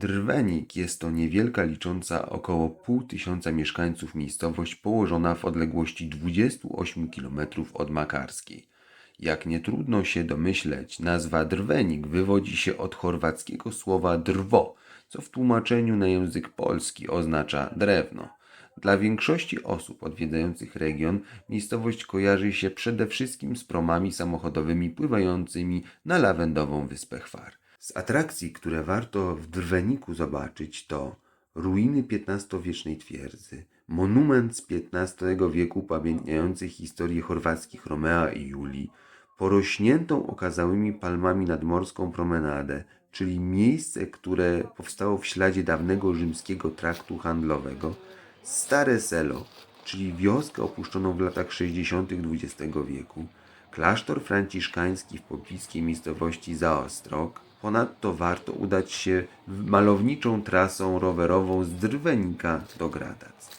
Drwenik jest to niewielka licząca około pół tysiąca mieszkańców miejscowość położona w odległości 28 km od Makarskiej. Jak nie trudno się domyśleć, nazwa Drwenik wywodzi się od chorwackiego słowa drwo, co w tłumaczeniu na język polski oznacza drewno. Dla większości osób odwiedzających region miejscowość kojarzy się przede wszystkim z promami samochodowymi pływającymi na lawendową wyspę Chwar. Z atrakcji, które warto w Drweniku zobaczyć to ruiny XV-wiecznej twierdzy, monument z XV wieku upamiętniający historię chorwackich Romea i Julii, porośniętą okazałymi palmami nadmorską promenadę, czyli miejsce, które powstało w śladzie dawnego rzymskiego traktu handlowego, Stare Selo, czyli wioskę opuszczoną w latach 60. XX wieku, klasztor franciszkański w pobliskiej miejscowości Zaostrog. Ponadto warto udać się malowniczą trasą rowerową z Drwenika do Gradac.